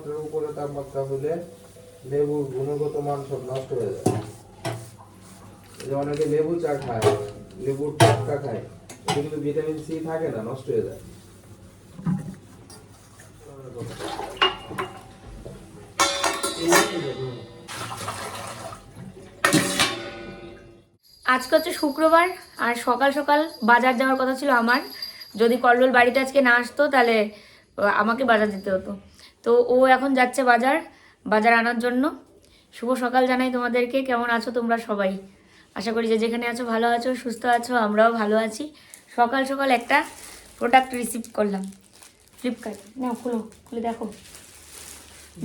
তাপমাত্রার উপরে তাপমাত্রা হলে লেবুর গুণগত মান সব নষ্ট হয়ে যায়। অনেকে লেবু চা খায়, লেবুর টটকা খায় কিন্তু ভিটামিন সি থাকে না, নষ্ট হয়ে যায়। আজকে হচ্ছে শুক্রবার, আর সকাল সকাল বাজার যাওয়ার কথা ছিল আমার। যদি কল্লোল বাড়িতে আজকে না আসতো, তাহলে আমাকে বাজার যেতে হতো। তো ও এখন যাচ্ছে বাজার বাজার আনার জন্য। শুভ সকাল জানাই তোমাদেরকে, কেমন আছো তোমরা সবাই? আশা করি যে যেখানে আছো ভালো আছো, সুস্থ আছো, আমরাও ভালো আছি। সকাল সকাল একটা প্রোডাক্ট রিসিভ করলাম ফ্লিপকার্ট না খুলো, খুলে দেখো।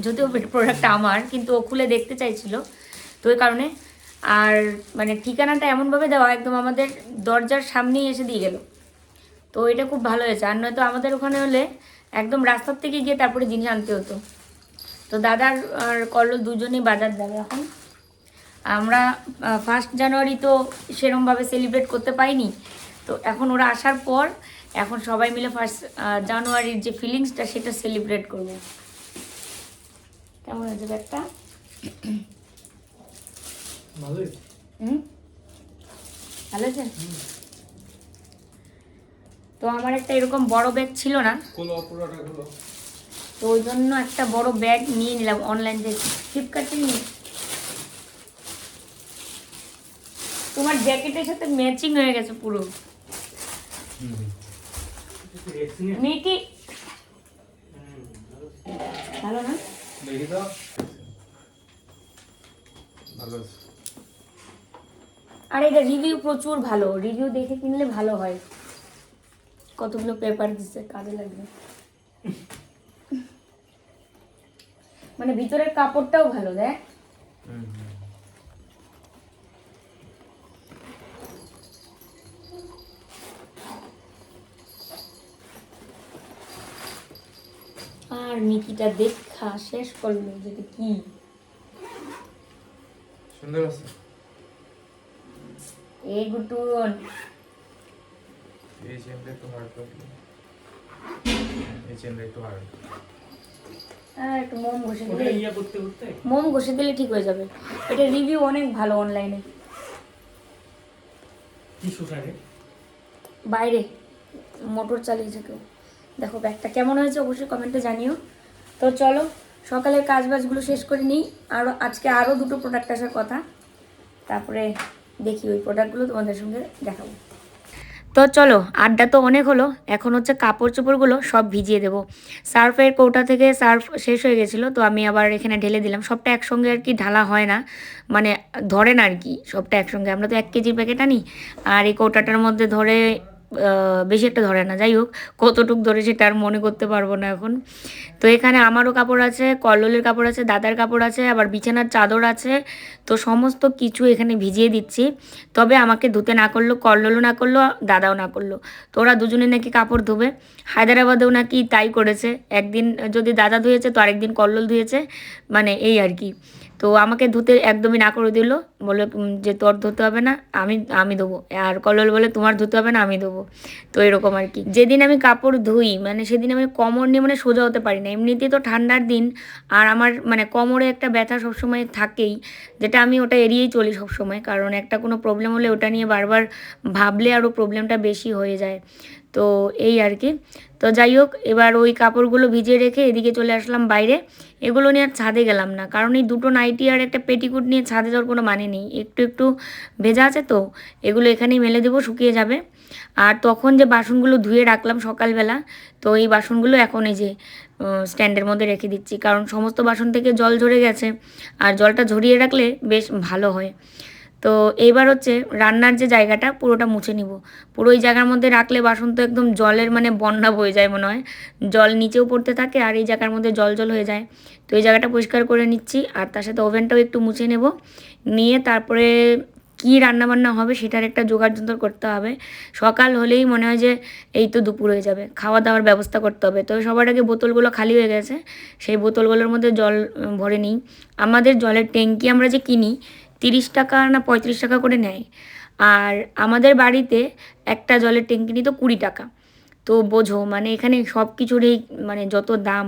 যদিও প্রোডাক্টটা আমার, কিন্তু ও খুলে দেখতে চাইছিল। তো ওই কারণে, আর মানে ঠিকানাটা এমনভাবে দেওয়া একদম আমাদের দরজার সামনেই এসে দিয়ে গেল। তো এটা খুব ভালো হয়েছে। আর নয়তো আমাদের ওখানে হলে একদম রাস্তার থেকে গিয়ে তারপরে জিনিস আনতে হতো। তো দাদার আর কল্লো দুজনেই বাজার যাবে এখন। আমরা ফার্স্ট জানুয়ারি তো সেরমভাবে সেলিব্রেট করতে পাইনি তো এখন ওরা আসার পর এখন সবাই মিলে ফার্স্ট জানুয়ারির যে ফিলিংসটা সেটা সেলিব্রেট করব। কেমন হয়েছে ব্যাগটা ভালোই হুম ভালো হয়েছে তো আমার একটা এরকম বড় ব্যাগ ছিল না। তো ওই জন্য একটা বড় ব্যাগ নিয়ে নিলাম অনলাইন থেকে। ফ্লিপকার্ট থেকে নিয়ে। তোমার জ্যাকেটের সাথে ম্যাচিং হয়ে গেছে পুরো। মিকি ভালো না? দেখি তো। ভালো আর এটা রিভিউ প্রচুর ভালো। রিভিউ দেখে কিনলে ভালো হয়। কতগুলো পেপার দিচ্ছে কাজে লাগবে। মানে ভিতরের কাপড়টাও ভালো দেখ। আর মিকিটা দেখা শেষ করল যেটা কি? সুন্দর আছে। এই গুটুন। এই চেনটা একটু হার্ড লাগল এই চেনটা একটু হার্ড একটু মোম ঘষে দিলে ইয়া করতে করতে? মোম ঘষে দিলে ঠিক হয়ে যাবে। এটা রিভিউ অনেক ভালো অনলাইনে কি বাইরে। মোটর চালিয়েছে কেউ। দেখো ব্যাগটা কেমন হয়েছে অবশ্যই কমেন্টে জানিও। তো চলো সকালের কাজ বাজগুলো শেষ করে নিই। আরও আজকে আরও দুটো প্রোডাক্ট আসার কথা। তারপরে দেখি ওই প্রোডাক্টগুলো তোমাদের সঙ্গে দেখাবো। তো চলো, আড্ডা তো অনেক হলো, এখন হচ্ছে কাপড় চোপড়গুলো সব ভিজিয়ে দেবো। সার্ফের কৌটা থেকে সার্ফ শেষ হয়ে গেছিল, তো আমি আবার এখানে ঢেলে দিলাম। সবটা একসঙ্গে আর কি ঢালা হয় না মানে ধরে না আর কি, সবটা একসঙ্গে। আমরা তো এক কেজি প্যাকেট আনি, আর এই কৌটাটার মধ্যে ধরে বেশি একটা ধরে না। যাই হোক, কতটুক ধরে সেটা আর মনে করতে পারব না এখন। তো এখানে আমারও কাপড় আছে, কল্লোলের কাপড় আছে, দাদার কাপড় আছে, আবার বিছানার চাদর আছে। তো সমস্ত কিছু এখানে ভিজিয়ে দিচ্ছি। তবে আমাকে ধুতে না করল, কল্লোলও না করল, দাদাও না করল। তো ওরা দুজনে নাকি কাপড় ধুবে। হায়দ্রাবাদেও নাকি তাই করেছে। একদিন যদি দাদা ধুয়েছে, তো আরেকদিন কল্লোল ধুয়েছে। মানে এই আর কি। তো আমাকে ধুতে একদমই না করে দিল। বলে যে তোর ধুতে হবে না, আমি আমি দেবো আর কলল বলে তোমার ধুতে হবে না, আমি দেবো তো এরকম আর কি। যেদিন আমি কাপড় ধুই মানে সেদিন আমি কোমর নিয়ে মানে সোজা হতে পারি না। এমনিতেই তো ঠান্ডার দিন, আর আমার মানে কোমরে একটা ব্যথা সবসময় থাকেই, যেটা আমি ওটা এড়িয়েই চলি সবসময়। কারণ একটা কোনো প্রবলেম হলে ওটা নিয়ে বারবার ভাবলে আরও প্রবলেমটা বেশি হয়ে যায়। তো এই আর কি। তো যাই হোক এবার ওই কাপড়গুলো ভিজিয়ে রেখে এদিকে চলে আসলাম বাইরে। এগুলো নিয়ে আর ছাদে গেলাম না, কারণ এই দুটো নাইটি আর একটা পেটিকুট নিয়ে ছাদে যাওয়ার কোনো মানে নেই। একটু একটু ভেজা আছে তো, এগুলো এখানেই মেলে দেবো, শুকিয়ে যাবে। আর তখন যে বাসনগুলো ধুয়ে রাখলাম সকালবেলা, তো এই বাসনগুলো এখন এই যে স্ট্যান্ডের মধ্যে রেখে দিচ্ছি। কারণ সমস্ত বাসন থেকে জল ঝরে গেছে, আর জলটা ঝরিয়ে রাখলে বেশ ভালো হয়। তো এইবার হচ্ছে রান্নার যে জায়গাটা পুরোটা মুছে নিব। পুরো ওই জায়গার মধ্যে রাখলে বাসন তো একদম জলের মানে বন্যা বয়ে যায় মনে হয়। জল নিচেও পড়তে থাকে আর এই জায়গার মধ্যে জল জল হয়ে যায়। তো এই জায়গাটা পরিষ্কার করে নিচ্ছি আর তার সাথে ওভেনটাও একটু মুছে নেব। নিয়ে তারপরে কী রান্নাবান্না হবে সেটার একটা জোগাড় যন্ত্র করতে হবে। সকাল হলেই মনে হয় যে এই তো দুপুর হয়ে যাবে, খাওয়া দাওয়ার ব্যবস্থা করতে হবে। তো সবার আগে বোতলগুলো খালি হয়ে গেছে, সেই বোতলগুলোর মধ্যে জল ভরে নিই। আমাদের জলের ট্যাঙ্কি আমরা যে কিনি তিরিশ টাকা না পঁয়ত্রিশ টাকা করে নেয়। আর আমাদের বাড়িতে একটা জলের ট্যাঙ্কি নিত কুড়ি টাকা। তো বোঝো মানে এখানে সব কিছুরই মানে যত দাম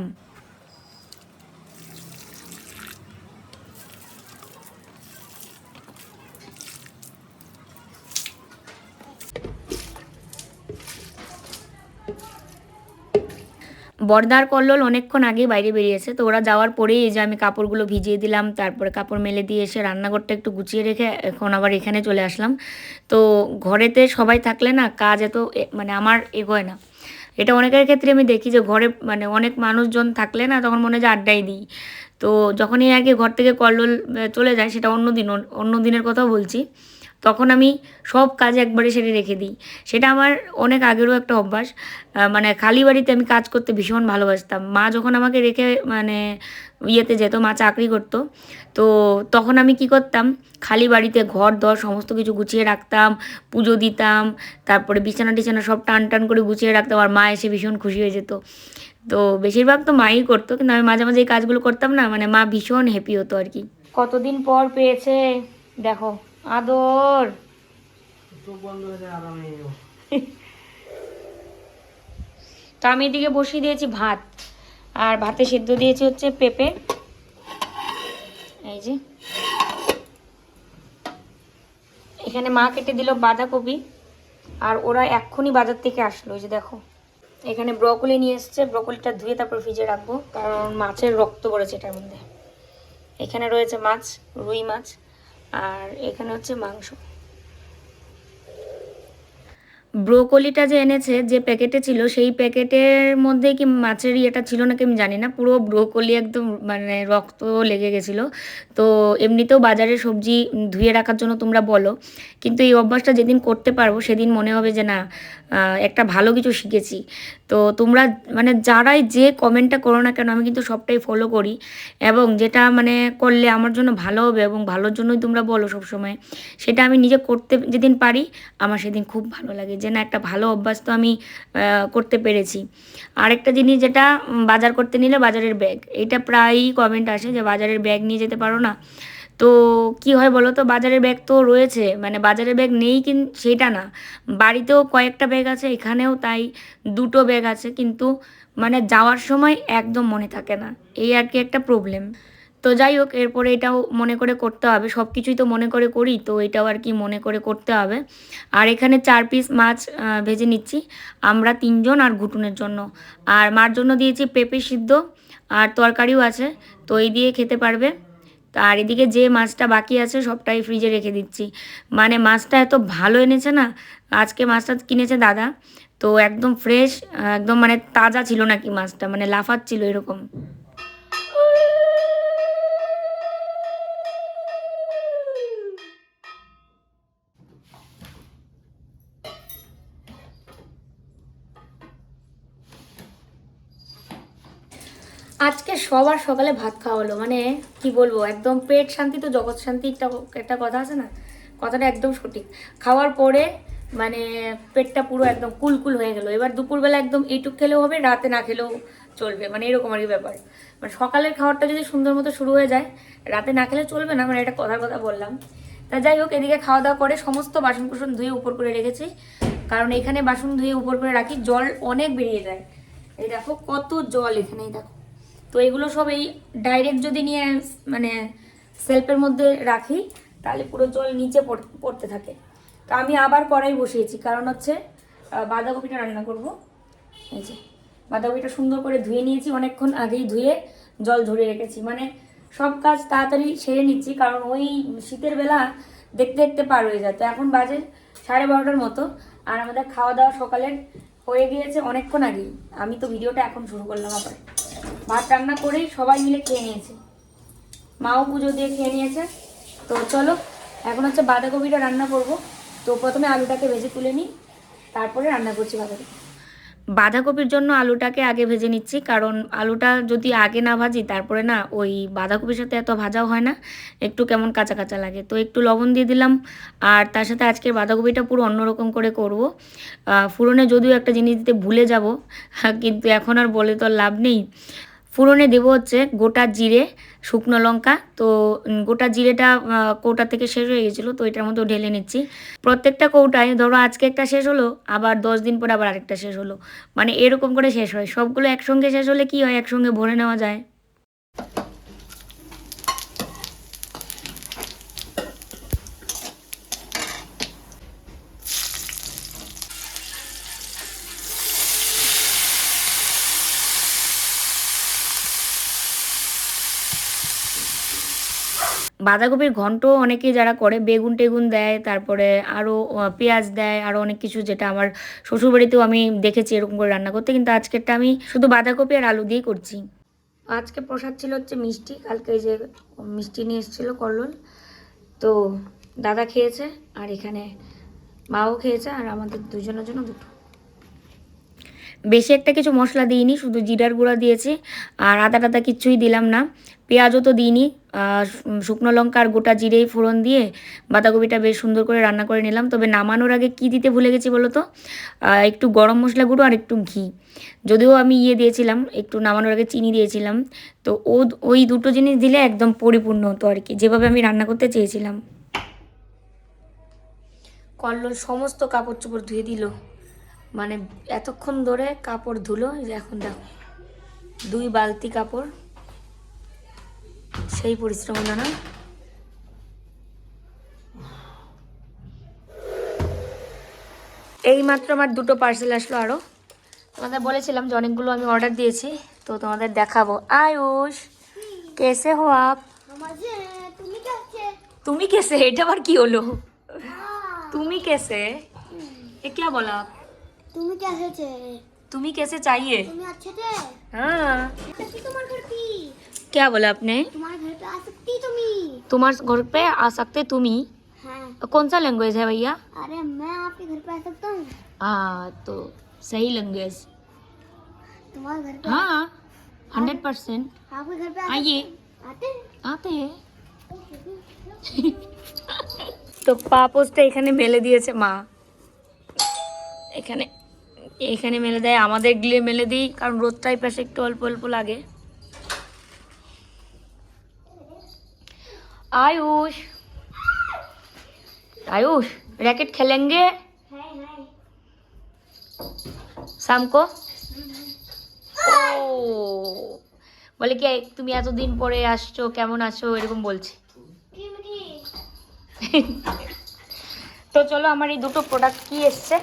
বর্দার কল্লোল অনেকক্ষণ আগেই বাইরে বেরিয়েছে। তো ওরা যাওয়ার পরেই এই যে আমি কাপড়গুলো ভিজিয়ে দিলাম, তারপরে কাপড় মেলে দিয়ে এসে রান্নাঘরটা একটু গুছিয়ে রেখে এখন আবার এখানে চলে আসলাম। তো ঘরেতে সবাই থাকলে না কাজ এত মানে আমার এগোয় না। এটা অনেকের ক্ষেত্রে আমি দেখি যে ঘরে মানে অনেক মানুষজন থাকলে না তখন মনে হয় যে আড্ডাই দিই। তো যখনই আগে ঘর থেকে কল্লোল চলে যায় সেটা অন্য দিন অন্য দিনের কথাও বলছি। তখন আমি সব কাজ একবারে সেরে রেখে দিই। সেটা আমার অনেক আগেরও একটা অভ্যাস। মানে খালি বাড়িতে আমি কাজ করতে ভীষণ ভালোবাসতাম। মা যখন আমাকে রেখে মানে ইয়েতে যেত, মা চাকরি করতো, তো তখন আমি কি করতাম, খালি বাড়িতে ঘর, দর সমস্ত কিছু গুছিয়ে রাখতাম, পুজো দিতাম, তারপরে বিছানা টিছানা সব টান টান করে গুছিয়ে রাখতাম, আর মা এসে ভীষণ খুশি হয়ে যেত। তো বেশিরভাগ তো মাই করতো, কিন্তু আমি মাঝে মাঝে এই কাজগুলো করতাম না মানে মা ভীষণ হ্যাপি হতো আর কি। কতদিন পর পেয়েছে, দেখো। আদর। তো আমি এদিকে বসিয়ে দিয়েছি ভাত। আর ভাতে সেদ্ধ দিয়েছি হচ্ছে পেঁপে। এই যে। এখানে মা কেটে দিল বাঁধাকপি। আর ওরা এক্ষুনি বাজার থেকে আসলো যে দেখো। এখানে ব্রকলি নিয়ে এসছে ব্রকলিটা ধুয়ে তারপর ফ্রিজে রাখব কারণ মাছের রক্ত পড়েছে এটার মধ্যে। এখানে রয়েছে মাছ রুই মাছ। এখানে হচ্ছে মাংস। ব্রোকলিটা যে এনেছে, যে প্যাকেটে ছিল, সেই প্যাকেটের মধ্যে কি মাছের ইয়েটা ছিল নাকি আমি জানি না। পুরো ব্রোকলি একদম মানে রক্ত লেগে গেছিল। তো এমনিতেও বাজারে সবজি ধুয়ে রাখার জন্য তোমরা বলো। কিন্তু এই অভ্যাসটা যেদিন করতে পারব, সেদিন মনে হবে যে না একটা ভালো কিছু শিখেছি। তো তোমরা মানে যারাই যে কমেন্টটা করো না কেন, আমি কিন্তু সবটাই ফলো করি। এবং যেটা মানে করলে আমার জন্য ভালো হবে এবং ভালোর জন্যই তোমরা বলো সবসময়। সেটা আমি নিজে করতে যেদিন পারি, আমার সেদিন খুব ভালো লাগে। যে না, একটা ভালো অভ্যাস তো আমি করতে পেরেছি। আরেকটা জিনিস যেটা বাজার করতে নিলে বাজারের ব্যাগ এটা প্রায়ই কমেন্ট আসে যে বাজারের ব্যাগ নিয়ে যেতে পারো না। তো কি হয় বলো তো? বাজারের ব্যাগ তো রয়েছে মানে বাজারের ব্যাগ নেই কিন, সেটা না। বাড়িতেও কয়েকটা ব্যাগ আছে, এখানেও তাই দুটো ব্যাগ আছে, কিন্তু মানে যাওয়ার সময় একদম মনে থাকে না। এই আর কি একটা প্রবলেম তো যাই হোক, এরপরে এটাও মনে করে করতে হবে। সব কিছুই তো মনে করে করি, তো এটাও আর কি মনে করে করতে হবে। আর এখানে চার পিস মাছ ভেজে নিচ্ছি। আমরা তিনজন আর ঘুটুনের জন্য। আর মার জন্য দিয়েছি পেঁপে সিদ্ধ, আর তরকারিও আছে। তো এই দিয়ে খেতে পারবে। তো আর এদিকে যে মাছটা বাকি আছে সবটাই ফ্রিজে রেখে দিচ্ছি। মানে মাছটা এত ভালো এনেছে না, আজকে মাছটা কিনেছে দাদা। তো একদম ফ্রেশ একদম মানে তাজা ছিল নাকি মাছটা মানে লাফাচ্ছিল এরকম। আজকে সবার সকালে ভাত খাওয়া হলো মানে কি বলব, একদম পেট শান্তি তো, জগৎ শান্তি একটা কথা আছে না? কথাটা একদম সঠিক। খাওয়ার পরে মানে পেটটা পুরো একদম কুলকুল হয়ে গেল। এবার দুপুরবেলা একদম এইটুক খেলেও হবে, রাতে না খেলেও চলবে মানে এরকম আর কি ব্যাপার। মানে সকালের খাবারটা যদি সুন্দর মতো শুরু হয়ে যায়, রাতে না খেলে চলবে না মানে এটা কথার কথা বললাম। তা যাই হোক, এদিকে খাওয়া দাওয়া করে সমস্ত বাসন কুসন ধুয়ে উপর করে রেখেছি। কারণ এখানে বাসন ধুয়ে উপর করে রাখি, জল অনেক বেরিয়ে যায়। এই দেখো কত জল এখানে দেখো। তো এগুলো সব এই ডাইরেক্ট যদি নিয়ে মানে সেলফের মধ্যে রাখি, তাহলে পুরো জল নিচে পড়- পড়তে থাকে। তো আমি আবার কড়াই বসিয়েছি, কারণ হচ্ছে বাঁধাকপিটা রান্না করব। এই যে, বাঁধাকপিটা সুন্দর করে ধুয়ে নিয়েছি, অনেকক্ষণ আগেই ধুয়ে জল ধরে রেখেছি। মানে সব কাজ তাড়াতাড়ি সেরে নিচ্ছি, কারণ ওই শীতের বেলা দেখতে দেখতে পার হয়ে যায়। তো এখন বাজে সাড়ে বারোটার মতো, আর আমাদের খাওয়া দাওয়া সকালের হয়ে গিয়েছে অনেকক্ষণ আগেই। আমি তো ভিডিওটা এখন শুরু করলাম আবার। ভাত রান্না করেই সবাই মিলে খেয়ে নিয়েছে। মাও পুজো দিয়ে খেয়ে নিয়েছে। তো চলো, এখন হচ্ছে বাঁধাকপিটা রান্না করব। তো প্রথমে আলুটাকে ভেজে তুলে নিই, তারপরে রান্না করছি বাঁধাকপি। বাঁধাকপির জন্য আলুটাকে আগে ভেজে নিচ্ছি, কারণ আলুটা যদি আগে না ভাজি, তারপরে না ওই বাঁধাকপির সাথে এত ভাজাও হয় না, একটু কেমন কাঁচা কাঁচা লাগে। তো একটু লবণ দিয়ে দিলাম, আর তার সাথে আজকের বাঁধাকপিটা পুরো অন্যরকম করে করব। ফুরনে যদিও একটা জিনিস দিতে ভুলে যাব, কিন্তু এখন আর বলে তো লাভ নেই। ফুরনে দেব হচ্ছে গোটা জিরে, শুকনো লঙ্কা। তো গোটা জিরেটা কৌটা থেকে শেষ হয়ে গেছিল, তো এটার মতো ঢেলে নিচ্ছি। প্রত্যেকটা কৌটায় ধরো আজকে একটা শেষ হলো, আবার দশ দিন পরে আবার আরেকটা শেষ হলো। মানে এরকম করে শেষ হয়। সবগুলো একসঙ্গে শেষ হলে কি হয়? একসঙ্গে ভরে নেওয়া যায়। বাঁধাকপির ঘন্ট অনেকে যারা করে, বেগুন টেগুন দেয়, তারপরে আরও পেঁয়াজ দেয় আরও অনেক কিছু যেটা আমার শ্বশুরবাড়িতেও আমি দেখেছি এরকম করে রান্না করতে। কিন্তু আজকেরটা আমি শুধু বাঁধাকপি আর আলু দিয়েই করছি। আজকে প্রসাদ ছিল হচ্ছে মিষ্টি, কালকে যে মিষ্টি নিয়ে এসেছিল কল্লোল। তো দাদা খেয়েছে আর এখানে মাও খেয়েছে আর আমাদের দুজনের জন্য দুটো। বেশি একটা কিছু মশলা দিইনি, শুধু জিরার গুঁড়া দিয়েছি। আর আদা টাদা কিচ্ছুই দিলাম না। পেঁয়াজও তো দিইনি শুকনো লঙ্কা আর গোটা জিরেই ফোড়ন দিয়ে বাঁধাকপিটা বেশ সুন্দর করে রান্না করে নিলাম। তবে নামানোর আগে কি দিতে ভুলে গেছি বলো তো? একটু গরম মশলা গুঁড়ো আর একটু ঘি। যদিও আমি ইয়ে দিয়েছিলাম, একটু নামানোর আগে চিনি দিয়েছিলাম। তো ও, ওই দুটো জিনিস দিলে একদম পরিপূর্ণ হতো আর কি, যেভাবে আমি রান্না করতে চেয়েছিলাম। কল্লোল সমস্ত কাপড় চোপড় ধুয়ে দিল। মানে এতক্ষণ ধরে কাপড় ধুলো এখন দেখো, দুই বালতি কাপড়। সেই পরিশ্রম হলো না এই মাত্র আমার দুটো পার্সেল আসলো আরও তোমাদের বলেছিলাম যে অনেকগুলো আমি অর্ডার দিয়েছি তো তোমাদের দেখাবো আয়ুষ কেসে হো আপ मजे तुम्ही काय चे তুমি কেসে এটা আবার কি হলো তুমি কেসে এ क्या बोला आप? तुम्ही कसे चे তুমি कैसे चाहिए तुम्ही अच्छे थे हाँ कशी तुम्हारे घर की क्या बोला आपने तुम्हारे घर पे आ सकती तुम्ही तुम्हारे घर पे आ सकते तुम ही हाँ कौन सा लैंग्वेज है भैया अरे मैं आपके घर पे आ सकता हूँ हाँ तो सही लैंग्वेज तुम्हारे घर पे हाँ हंड्रेड परसेंट आपके घर पे आ आइए आते हैं आते हैं তো পা পোস্টটা এখানে মেলে দিয়েছে মা এখানে এখানে মেলে দেয় আমাদের গিলে মেলে দিই কারণ রোদটাই পাশে একটু অল্প অল্প লাগে आयुष आयुष रैकेट खेलेंगे हाय हाय शाम को ও বলে কি তুমি এতদিন পরে আসছো কেমন আছো এরকম বলছে की मिठी তো চলো আমার এই দুটো প্রোডাক্ট কি এসছে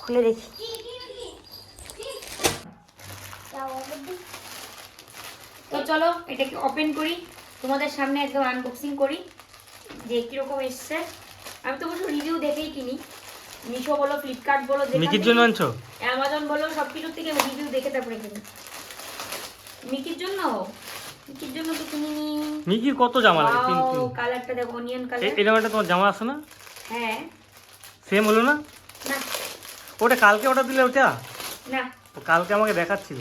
খুলে দেখি की की मिठी की क्या हुआ बड्डी তো চলো এটাকে ওপেন করি তোমাদের সামনে একদম আনবক্সিং করি যে কীরকম এসছে। আমি তো অবশ্য রিভিউ দেখেই কিনি। মিশো বলো ফ্লিপকার্ট বলো মিকির জন্য আনছো? অ্যামাজন বলো সব কিছুর থেকে রিভিউ দেখে তারপরে কিনি। মিকির জন্য? মিকির জন্য তো কিনি মিকির কত জামা লাগে? তিন তিন কালারটা দেখো অনিয়ন কালার এ- এরকম একটা তোমার জামা আছে না? হ্যাঁ। সেম হলো না? না। ওটা কালকে অর্ডার দিলে ওটা? না। কালকে আমাকে দেখাচ্ছিল।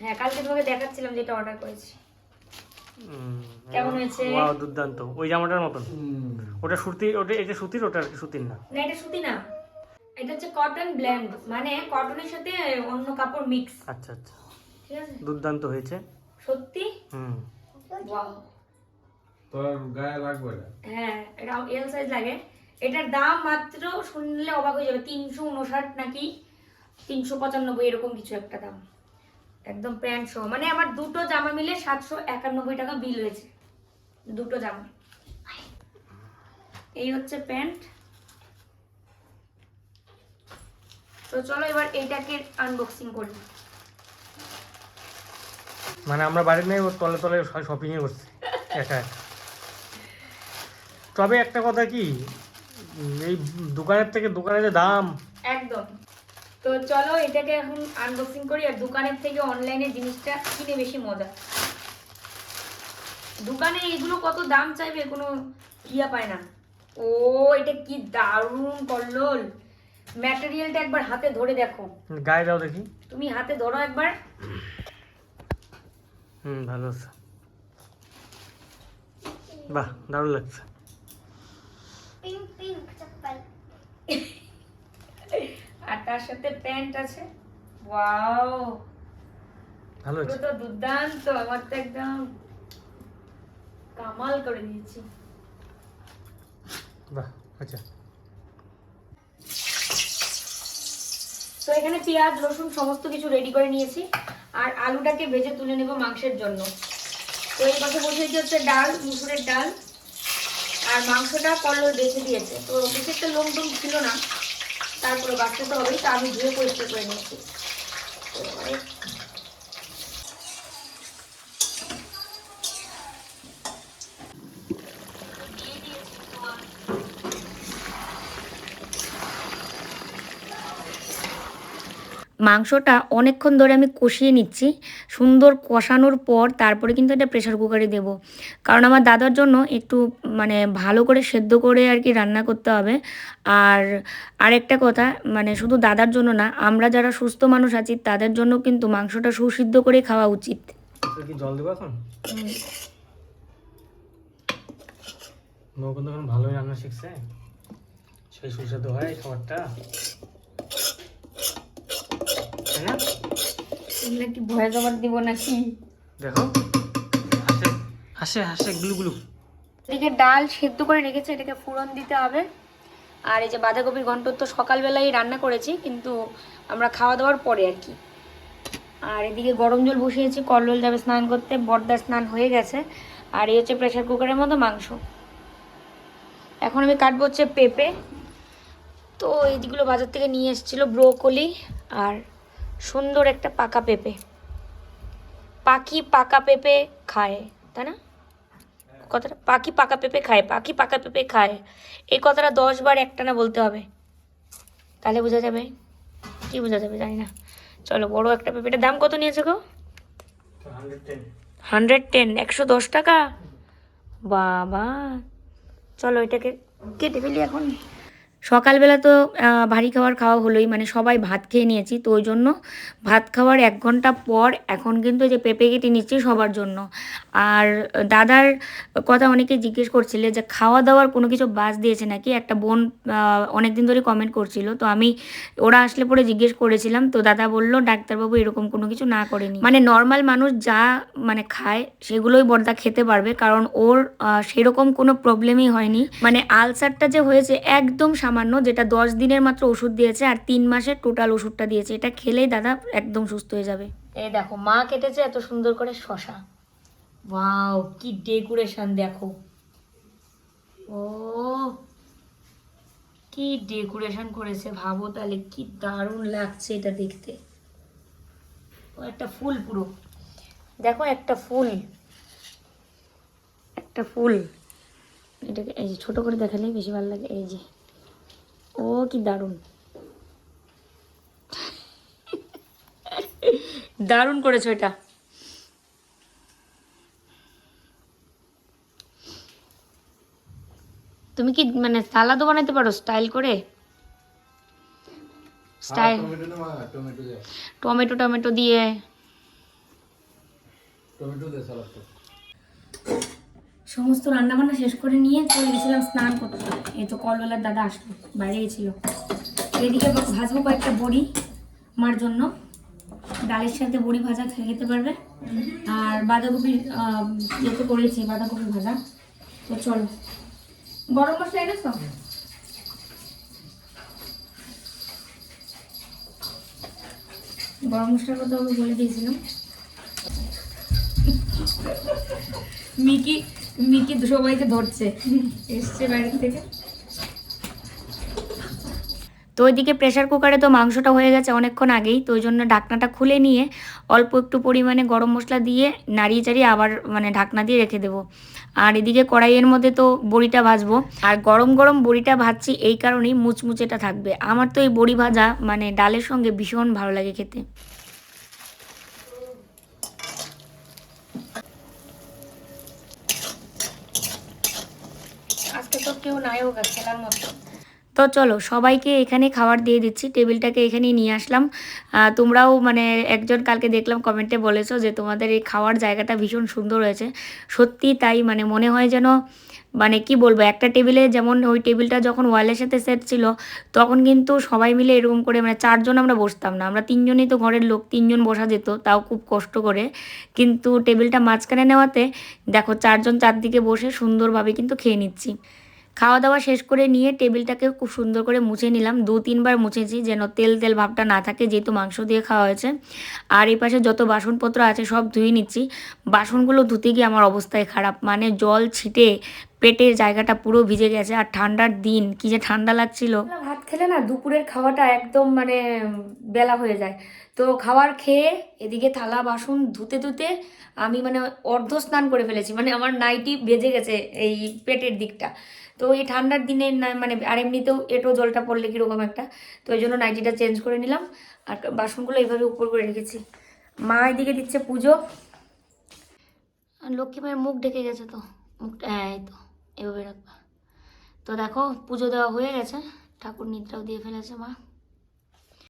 হ্যাঁ কালকে তোমাকে দেখাচ্ছিলাম যেটা অর্ডার করেছি। কেমন হয়েছে? ওয়াও দুর্দান্ত। ওই জামাটার মতন। ওটা সুতির ওটা এটা সুতির ওটা আর কি সুতির না। না এটা সুতি না। এটা হচ্ছে কটন ব্ল্যান্ড মানে কটনের সাথে অন্য কাপড় মিক্স আচ্ছা আচ্ছা। ঠিক আছে? দুর্দান্ত হয়েছে। সত্যি? হুম। ওয়াও। তোর গায়ে লাগবে না? হ্যাঁ এটা এল সাইজ লাগে। এটার দাম মাত্র শুনলে অবাক হয়ে যাবে। তিনশো উনষাট নাকি? তিনশো পঁচানব্বই এরকম কিছু একটা দাম। একদম প্যান্ট সহ। মানে আমার দুটো জামা মিলে সাতশো একানব্বই টাকা বিল হয়েছে। দুটো জামা। এই হচ্ছে প্যান্ট। তো চলো এবার এইটাকে আনবক্সিং করি। মানে আমরা বাড়ির নেই ওর তলে তলে শপিংয়ে করছি একা। তবে একটা কথা কি এই দোকানের থেকে দোকানের যে দাম একদম। তো চলো এটাকে এখন আনবক্সিং করি আর দোকানের থেকে অনলাইনে জিনিসটা কিনে বেশি মজা। দোকানে এগুলো কত দাম চাইবে কোনো ইয়া পায় না। ও এটা কি দারুণ কল্লোল। ম্যাটেরিয়ালটা একবার হাতে ধরে দেখো। গায়ে দাও দেখি। তুমি হাতে ধরো একবার। হুম ভালো আছে। বাহ দারুণ লাগছে। পিঙ্ক পিঙ্ক চপ্পল। আর তার সাথে প্যান্ট আছে। ওয়াও! ভালো পুরো তো দুর্দান্ত। আমার তো একদম কামাল করে দিয়েছি। বাহ আচ্ছা। তো এখানে পেঁয়াজ রসুন সমস্ত কিছু রেডি করে নিয়েছি। আর আলুটাকে ভেজে তুলে নেব মাংসের জন্য। তো এই পাশে বসিয়েছি হচ্ছে ডাল মুসুরের ডাল। আর মাংসটা কল্লোর বেছে দিয়েছে। তো বেশি একটা লোম টোম ছিল না। তারপরে বাড়তে তো হবেই তা আমি ধুয়ে পরিষ্কার করে নিয়েছি তো এবারে মাংসটা অনেকক্ষণ ধরে আমি কষিয়ে নিচ্ছি। সুন্দর কষানোর পর তারপরে কিন্তু এটা প্রেশার কুকারে দেব। কারণ আমার দাদার জন্য একটু মানে ভালো করে সেদ্ধ করে আর কি রান্না করতে হবে। আর আরেকটা কথা মানে শুধু দাদার জন্য না আমরা যারা সুস্থ মানুষ আছি তাদের জন্য কিন্তু মাংসটা সুসিদ্ধ করে খাওয়া উচিত। জল দেবো এখন? ভালোই রান্না শিখছে। সেই সুস্বাদু হয় খাবারটা। তাই না এগুলো কি ভয় জবাব দিব নাকি? দেখো। হাসে হাসে হাসে গ্লু গ্লু। এদিকে ডাল সেদ্ধ করে রেখেছে এটাকে ফোড়ন দিতে হবে। আর এই যে বাঁধাকপির ঘন্ট তো সকালবেলায় রান্না করেছি কিন্তু আমরা খাওয়া দাওয়ার পরে আর কি। আর এদিকে গরম জল বসিয়েছি কল্লোল যাবে স্নান করতে বর্দার স্নান হয়ে গেছে। আর এই হচ্ছে প্রেশার কুকারের মতো মাংস। এখন আমি কাটবো হচ্ছে পেঁপে। তো এইগুলো বাজার থেকে নিয়ে এসেছিল ব্রোকলি আর সুন্দর একটা পাকা পেঁপে। পাখি পাকা পেঁপে খায়, তাই না? কথাটা পাখি পাকা পেঁপে খায়, পাখি পাকা পেঁপে খায়। এই কথাটা দশ বার একটানা বলতে হবে। তাহলে বোঝা যাবে। কি বোঝা যাবে জানি না। চলো, বড় একটা পেঁপেটার দাম কত নিয়েছে গো? Hundred ten. একশো দশ টাকা? বাবা। চলো, এটাকে কেটে ফেলি এখন। সকালবেলা তো ভারী খাবার খাওয়া হলোই মানে সবাই ভাত খেয়ে নিয়েছি, তো ওই জন্য ভাত খাওয়ার এক ঘণ্টা পর এখন কিন্তু যে পেঁপে কেটে নিচ্ছি সবার জন্য। আর দাদার কথা অনেকে জিজ্ঞেস করছিলে যে খাওয়া দাওয়ার কোনো কিছু বাস দিয়েছে নাকি? একটা বোন অনেক দিন ধরে কমেন্ট করছিল। তো আমি, ওরা আসলে পরে জিজ্ঞেস করেছিলাম। তো দাদা বলল, ডাক্তারবাবু, এরকম কোনো কিছু না করেনি। মানে নর্মাল মানুষ যা মানে খায়, সেগুলোই বর্দা খেতে পারবে। কারণ ওর সেরকম কোনো প্রবলেমই হয়নি। মানে আলসারটা যে হয়েছে একদম সামান্য, যেটা দশ দিনের মাত্র ওষুধ দিয়েছে আর তিন মাসের টোটাল ওষুধটা দিয়েছে। এটা খেলেই দাদা একদম সুস্থ হয়ে যাবে। এই দেখো, মা কেটেছে এত সুন্দর করে শশা। ওয়াও কি ডেকোরেশন দেখো। ও, কি ডেকোরেশন করেছে ভাবো তাহলে, কি দারুণ লাগছে এটা দেখতে। ও, একটা ফুল পুরো। দেখো একটা ফুল। একটা ফুল। এটাকে, এই যে ছোটো করে দেখালেই বেশি ভালো লাগে, এই যে। ও, কি দারুণ। দারুণ করেছ এটা। তুমি কি মানে সালাদও বানাতে পারো স্টাইল করে? Style tomato tomato tomato tomato দিয়ে। সমস্ত রান্নাবান্না শেষ করে নিয়ে চলে গেছিলাম স্নান করতে। এই তো কলবেলার দাদা আসলো বাইরে গেছিল এদিকে ভাজবো কয়েকটা বড়ি মার জন্য। ডালের সাথে বড়ি ভাজা খেয়ে খেতে পারবে। আর বাঁধাকপির ইয়েতে করেছি বাঁধাকপি ভাজা। তো চলো। গরম মশলা এনেছো? গরম মশলার কথা আমি বলে দিয়েছিলাম। মিকি মিকি সবাইকে ধরছে। এসছে থেকে। তো ওইদিকে প্রেশার কুকারে তো মাংসটা হয়ে গেছে অনেকক্ষণ আগেই তো ওই জন্য ঢাকনাটা খুলে নিয়ে অল্প একটু পরিমাণে গরম মশলা দিয়ে নাড়িয়ে চাড়িয়ে আবার মানে ঢাকনা দিয়ে রেখে দেবো। আর এদিকে কড়াইয়ের মধ্যে তো বড়িটা ভাজবো। আর গরম গরম বড়িটা ভাজছি, এই কারণেই মুচমুচেটা থাকবে। আমার তো এই বড়ি ভাজা মানে ডালের সঙ্গে ভীষণ ভালো লাগে খেতে। আজকে তো কেউ নাই হোক খেলার মতো। তো চলো, সবাইকে এখানে খাবার দিয়ে দিচ্ছি, টেবিলটাকে এখানেই নিয়ে আসলাম। তোমরাও মানে একজন কালকে দেখলাম কমেন্টে বলেছ যে তোমাদের এই খাওয়ার জায়গাটা ভীষণ সুন্দর হয়েছে। সত্যি তাই মানে মনে হয় যেন মানে কি বলব, একটা টেবিলে যেমন ওই টেবিলটা যখন ওয়ালের সাথে সেট ছিল, তখন কিন্তু সবাই মিলে এরকম করে মানে চারজন আমরা বসতাম না। আমরা তিনজনই তো ঘরের লোক, তিনজন বসা যেত, তাও খুব কষ্ট করে। কিন্তু টেবিলটা মাঝখানে নেওয়াতে দেখো চারজন চারদিকে বসে সুন্দরভাবে কিন্তু খেয়ে নিচ্ছি। খাওয়া দাওয়া শেষ করে নিয়ে টেবিলটাকে খুব সুন্দর করে মুছে নিলাম। দু, তিনবার মুছেছি যেন তেল তেল ভাবটা না থাকে, যেহেতু মাংস দিয়ে খাওয়া হয়েছে। আর এই পাশে যত বাসনপত্র আছে সব ধুয়ে নিচ্ছি। বাসনগুলো ধুতে গিয়ে আমার অবস্থায় খারাপ। মানে জল ছিটে পেটের জায়গাটা পুরো ভিজে গেছে আর ঠান্ডার দিন কি যে ঠান্ডা লাগছিল। ভাত খেলে না দুপুরের খাওয়াটা একদম মানে বেলা হয়ে যায়। তো খাবার খেয়ে এদিকে থালা বাসন ধুতে ধুতে আমি মানে অর্ধ স্নান করে ফেলেছি। মানে আমার নাইটি বেজে গেছে এই পেটের দিকটা। তো এই ঠান্ডার দিনে না মানে আর এমনিতেও এটো জলটা পড়লে কীরকম একটা। তো এই জন্য নাইটিটা চেঞ্জ করে নিলাম আর বাসনগুলো এইভাবে উপর করে রেখেছি। মা এদিকে দিচ্ছে পুজো। আর লক্ষ্মী মায়ের মুখ ঢেকে গেছে তো। মুখটা হ্যাঁ এই তো। এভাবে রাখবা। তো দেখো পুজো দেওয়া হয়ে গেছে। ঠাকুর নিদ্রাও দিয়ে ফেলেছে মা।